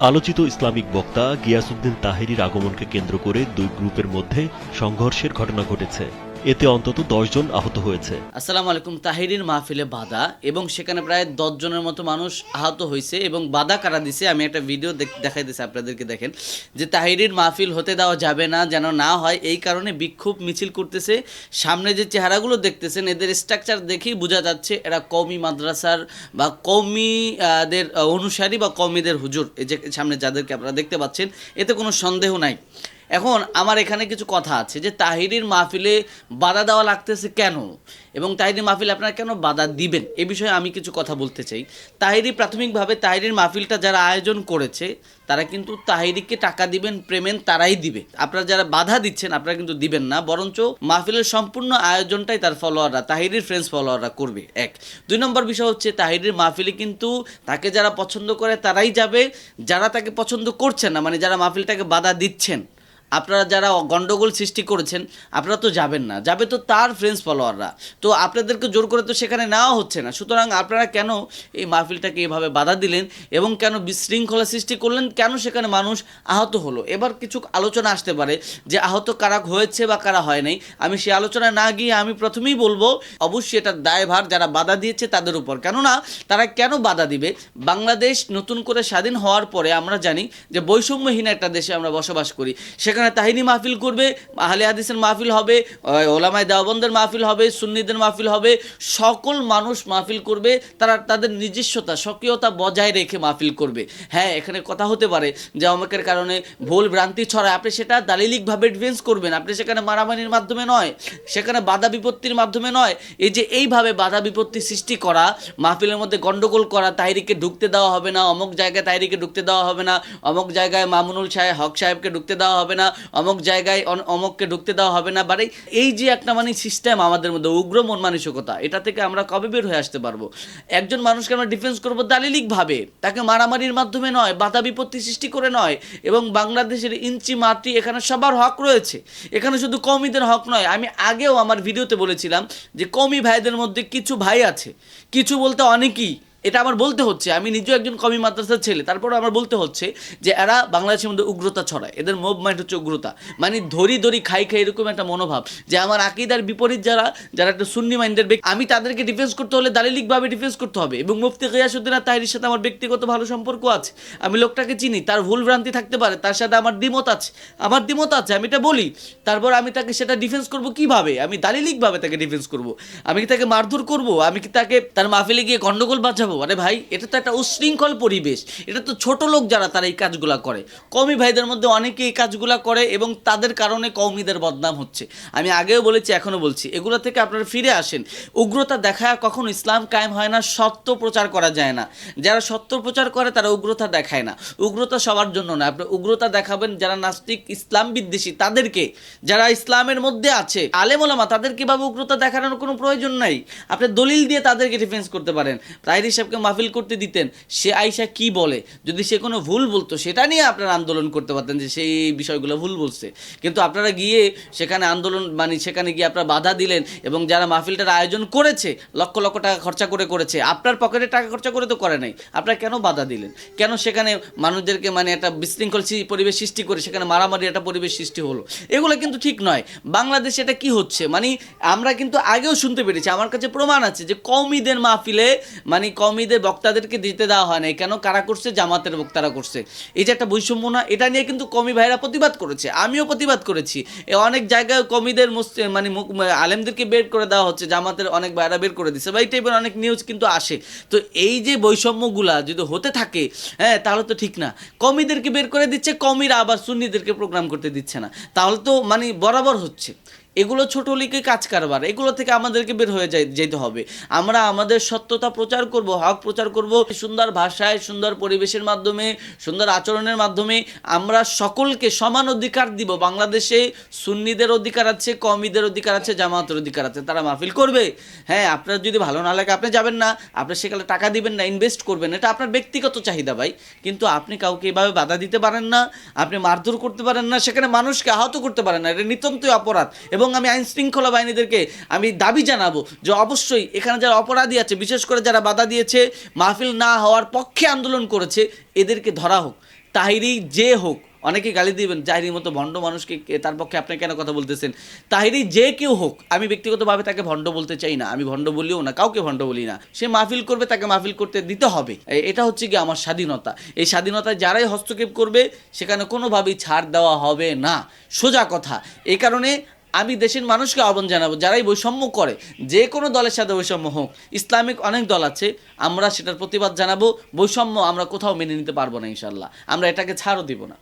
আলোচিত ইসলামিক বক্তা গিয়াসুদ্দিন তাহেরির আগমনকে কেন্দ্র করে দুই গ্রুপের মধ্যে সংঘর্ষের ঘটনা ঘটেছে। এতে অন্তত জন আহত হয়েছে। আসসালামু আলাইকুম তাহিরির মাহফিলে বাধা এবং সেখানে প্রায় জনের মতো মানুষ আহত হয়েছে এবং বাধা কারা দিছে? আমি একটা ভিডিও দেখ- দেখাই দিছি আপনাদেরকে দেখেন। যে তাহিরির মাহফিল হতে দেওয়া যাবে না, যেন না হয়, এই কারণে বিক্ষোভ মিছিল করতেছে। সামনে যে চেহারাগুলো দেখতেছেন, এদের স্ট্রাকচার দেখেই বোঝা যাচ্ছে এরা কওমি মাদ্রাসার বা কৌমিদের অনুসারী বা কৌমিদের হুজুর। এই যে সামনে যাদেরকে আপনারা দেখতে পাচ্ছেন, এতে কোনো সন্দেহ নাই। এখন আমার এখানে কিছু কথা আছে যে তাহিরির মাহফিলে বাধা দেওয়া লাগতেছে কেন? এবং তাহিরির মাহফিলে আপনারা কেন বাধা দিবেন? এ বিষয়ে আমি কিছু কথা বলতে চাই। তাহিরি প্রাথমিকভাবে তাহিরির মাহফিলটা যারা আয়োজন করেছে, তারা কিন্তু তাহিরিকে টাকা দিবেন, প্রেমেন, তারাই দিবে। আপনারা যারা বাধা দিচ্ছেন, আপনারা কিন্তু দিবেন না। বরঞ্চ মাহফিলের সম্পূর্ণ আয়োজনটাই তার ফলোয়াররা, তাহিরির ফ্রেন্ডস ফলোয়াররা করবে। এক। দুই নম্বর বিষয় হচ্ছে, তাহিরির মাহফিলে কিন্তু তাকে যারা পছন্দ করে, তারাই যাবে। যারা তাকে পছন্দ করছেন না মানে যারা মাহফিলটাকে বাধা দিচ্ছেন আপনারা যারা গন্ডগোল সৃষ্টি করেছেন, আপনারা তো যাবেন না। যাবে তো তার ফ্রেন্ডস ফলোয়াররা তো আপনাদেরকে জোর করে তো সেখানে নেওয়া হচ্ছে না। সুতরাং আপনারা কেন এই মাহফিলটাকে এভাবে বাধা দিলেন এবং কেন বিশৃঙ্খলা সৃষ্টি করলেন? কেন সেখানে মানুষ আহত হলো? এবার কিছু আলোচনা আসতে পারে যে আহত কারা হয়েছে বা কারা হয় নাই। আমি সেই আলোচনায় না গিয়ে আমি প্রথমেই বলব, অবশ্যই এটার দায়ভার যারা বাধা দিয়েছে তাদের উপর। কেননা তারা কেন বাধা দিবে? বাংলাদেশ নতুন করে স্বাধীন হওয়ার পরে আমরা জানি যে বৈষম্যহীন একটা দেশে আমরা বসবাস করি। সেখানে তাহিনী মাহফিল করবে, আহলে হাদিসের মাহফিল হবে ওলামায় দেওবন্দের মাহফিল হবে, সুন্নিদের মাহফিল হবে, সকল মানুষ মাহফিল করবে, তারা তাদের নিজস্বতা, স্বকীয়তা বজায় রেখে মাহফিল করবে। হ্যাঁ এখানে কথা হতে পারে যে অমকের কারণে ভুল ভ্রান্তি ছড়ায়। আপনি সেটা দালিলিকভাবে ডিফেন্স করবেন। আপনি সেখানে মারামারির মাধ্যমে নয়, সেখানে বাধা বিপত্তির মাধ্যমে নয়। এই যে এইভাবে বাধা বিপত্তি সৃষ্টি করা, মাহফিলের মধ্যে গন্ডগোল করা, তাহিরিকে ঢুকতে দেওয়া হবে না, অমুক জায়গায় তাহিরিকে ঢুকতে দেওয়া হবে না, অমুক জায়গায় মামুনুল সাহেব, হক সাহেবকে ঢুকতে দেওয়া হবে না অমুক জায়গায় অমুককে ঢুকতে দেওয়া হবে না বারে এই যে একটা মানে সিস্টেম আমাদের মধ্যে, উগ্র মন মানসিকতা, এটা থেকে আমরা কবে বের হয়ে আসতে পারব? একজন মানুষকে আমরা ডিফেন্স করব দালিলিকভাবে, তাকে মারামারির মাধ্যমে নয়, বাধা বিপত্তি সৃষ্টি করে নয়, এবং বাংলাদেশের ইঞ্চি মাটি এখানে সবার হক রয়েছে। এখানে শুধু কমিদের হক নয়, আমি আগেও আমার ভিডিওতে বলেছিলাম যে কমি ভাইদের মধ্যে কিছু ভাই আছে, কিছু বলতে অনেকেই এটা আমার বলতে হচ্ছে, আমি নিজেও একজন কমি মাদ্রাসার ছেলে তারপরে আমার বলতে হচ্ছে যে এরা বাংলাদেশের মধ্যে উগ্রতা ছড়ায়, এদের মুভমেন্ট হচ্ছে উগ্রতা। মানে ধরি ধরি খাই খাই এরকম একটা মনোভাব যে আমার আকিদার বিপরীত যারা যারা একটা সুন্নি মাইন্ডের ব্যক্তি, আমি তাদেরকে ডিফেন্স করতে হলে দালিলিকভাবে ডিফেন্স করতে হবে এবং মুফতি গিয়াসুদ্দিন আর তাহিরের সাথে আমার ব্যক্তিগত ভালো সম্পর্ক আছে, আমি লোকটাকে চিনি, তার ভুল ভ্রান্তি থাকতে পারে, তার সাথে আমার দ্বিমত আছে, আমার দ্বিমত আছে, আমি এটা বলি, তারপর আমি তাকে সেটা ডিফেন্স করব কীভাবে? আমি দালিলিকভাবে তাকে ডিফেন্স করব, আমি কি তাকে মারধর করব? আমি কি তাকে তার মাহফিলে গিয়ে গন্ডগোল বাঁচাবো? আরে ভাই, এটা তো একটা উশৃঙ্খল পরিবেশ। এটা তো ছোট লোক যারা, তারা এই কাজগুলা করে। কমি ভাইদের মধ্যে অনেকে এই কাজগুলা করে এবং তাদের কারণে কৌমিদের বদনাম হচ্ছে। আমি আগেও বলেছি, এখনও বলছি। এগুলো থেকে আপনারা ফিরে আসেন। উগ্রতা দেখা কখনো ইসলাম কায়েম হয় না, সত্য প্রচার করা যায় না। যারা সত্য প্রচার করে, তারা উগ্রতা দেখায় না। উগ্রতা সবার জন্য না। আপনি উগ্রতা দেখাবেন, যারা নাস্তিক, ইসলাম বিদ্বেষী, তাদেরকে, যারা ইসলামের মধ্যে আছে আলেমোলামা তাদের কীভাবে উগ্রতা দেখানোর কোনো প্রয়োজন নাই। আপনি দলিল দিয়ে তাদেরকে ডিফেন্স করতে পারেন। তাহির সাহেবকে মাহফিল করতে দিতেন, সে আইসা কি বলে? যদি সে কোনো ভুল বলতো, সেটা নিয়ে আপনারা আন্দোলন করতে পারতেন যে সেই বিষয়গুলো ভুল বলছে। কিন্তু আপনারা গিয়ে সেখানে আন্দোলন মানে সেখানে গিয়ে আপনারা বাধা দিলেন এবং যারা মাহফিলটার আয়োজন করেছে, লক্ষ লক্ষ টাকা খরচা করে করেছে, আপনার পকেটে টাকা খরচা করে তো করে নাই, আপনারা কেন বাধা দিলেন? কেন সেখানে মানুষদেরকে মানে একটা বিশৃঙ্খল পরিবেশ সৃষ্টি করে, সেখানে মারামারি একটা পরিবেশ সৃষ্টি হলো? এগুলো কিন্তু ঠিক নয়। বাংলাদেশে এটা কি হচ্ছে? মানে আমরা কিন্তু আগেও শুনতে পেরেছি, আমার কাছে প্রমাণ আছে যে কৌমিদের মাহফিলে মানে কৌমিদের বক্তাদেরকে দিতে দেওয়া হয় না কেন? কারা করছে? জামাতের বক্তারা করছে। এই যে একটা বৈষম্য না, এটা নিয়ে কিন্তু কমি ভাইরা প্রতিবাদ করেছে। আমিও প্রতিবাদ করেছি। অনেক জায়গায় কমিদের মানে আলেমদেরকে বের করে দেওয়া হচ্ছে। জামাতের অনেক ভাইরা বের করে দিচ্ছে বা এই টাইপের অনেক নিউজ কিন্তু আসে। তো এই যে বৈষম্যগুলা যদি হতে থাকে হ্যাঁ তাহলে তো ঠিক না। কমিদেরকে বের করে দিচ্ছে কমিরা আবার সুন্নিদেরকে প্রোগ্রাম করতে দিচ্ছে না। তাহলে তো মানে বরাবর হচ্ছে। এগুলো ছোট লিগে কাজ কারবার, এগুলো থেকে আমাদেরকে বের হয়ে যেতে হবে। আমরা আমাদের সত্যতা প্রচার করব, হক প্রচার করব, সুন্দর ভাষায়, সুন্দর পরিবেশের মাধ্যমে, সুন্দর আচরণের মাধ্যমে আমরা সকলকে সমান অধিকার দিব। বাংলাদেশে সুন্নিদের অধিকার আছে কমিদের অধিকার আছে জামাতের অধিকার আছে। তারা মাহফিল করবে। হ্যাঁ আপনার যদি ভালো না লাগে, আপনি যাবেন না। আপনি সেখানে টাকা দিবেন না ইনভেস্ট করবেন। এটা আপনার ব্যক্তিগত চাহিদা ভাই। কিন্তু আপনি কাউকে এভাবে বাধা দিতে পারেন না, আপনি মারধর করতে পারেন না, সেখানে মানুষকে আহত করতে পারেন না। এটা নিতান্তই অপরাধ। এবং এবং আমি আইন শৃঙ্খলা বাহিনীদেরকে আমি দাবি জানাব যে অবশ্যই এখানে যারা অপরাধী আছে, বিশেষ করে যারা বাধা দিয়েছে, মাহফিল না হওয়ার পক্ষে আন্দোলন করেছে, এদেরকে ধরা হোক, তাহিরি যে হোক অনেকে গালি দিবেন, জাহিরির মতো ভণ্ড মানুষকে তার পক্ষে আপনি কেন কথা বলতেছেন? তাহিরি যে কেউ হোক, আমি ব্যক্তিগতভাবে তাকে ভণ্ড বলতে চাই না, আমি ভণ্ড বলিও না, কাউকে ভণ্ড বলি না। সে মাহফিল করবে, তাকে মাহফিল করতে দিতে হবে। এটা হচ্ছে কি আমার স্বাধীনতা। এই স্বাধীনতায় যারাই হস্তক্ষেপ করবে, সেখানে কোনোভাবেই ছাড় দেওয়া হবে না। সোজা কথা, এই কারণে আমি দেশের মানুষকে আহ্বান জানাব, যারাই বৈষম্য করে, যে কোনো দলের সাথে বৈষম্য হোক। ইসলামিক অনেক দল আছে, আমরা সেটার প্রতিবাদ জানাব। বৈষম্য আমরা কোথাও মেনে নিতে পারব না ইনশাল্লাহ আমরা এটাকে ছাড়ও দিব না।